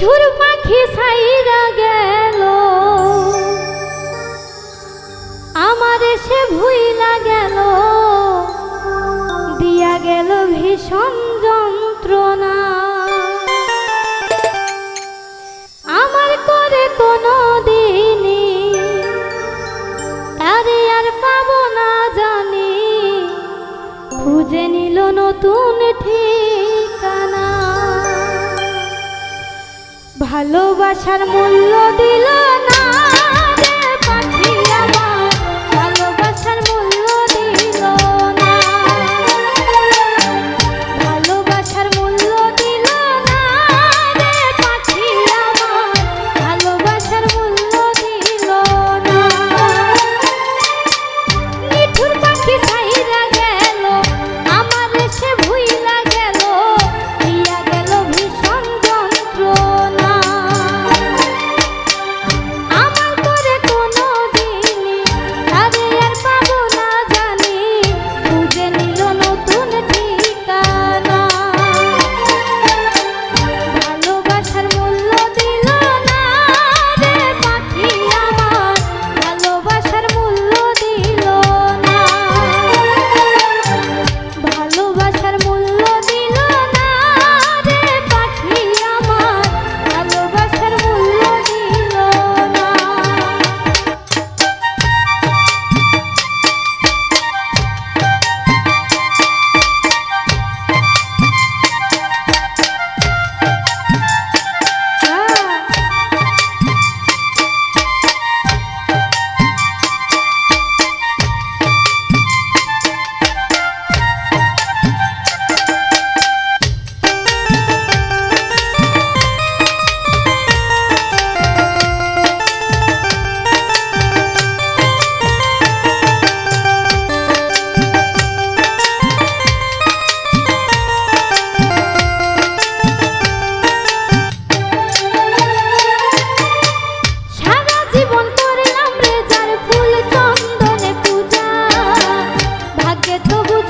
নিঠুর পাখি সাইরা গেল। আমার সে ভুইলা গেল। দিয়া গেল ভীষণ যন্ত্রণা। আমার করে কোনো দিনই তারে আর পাবো না জানি। খুঁজে নিল নতুন ঠিকানা। ভালোবাসার মূল্য দিল না।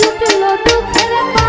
জুটলো দুঃখের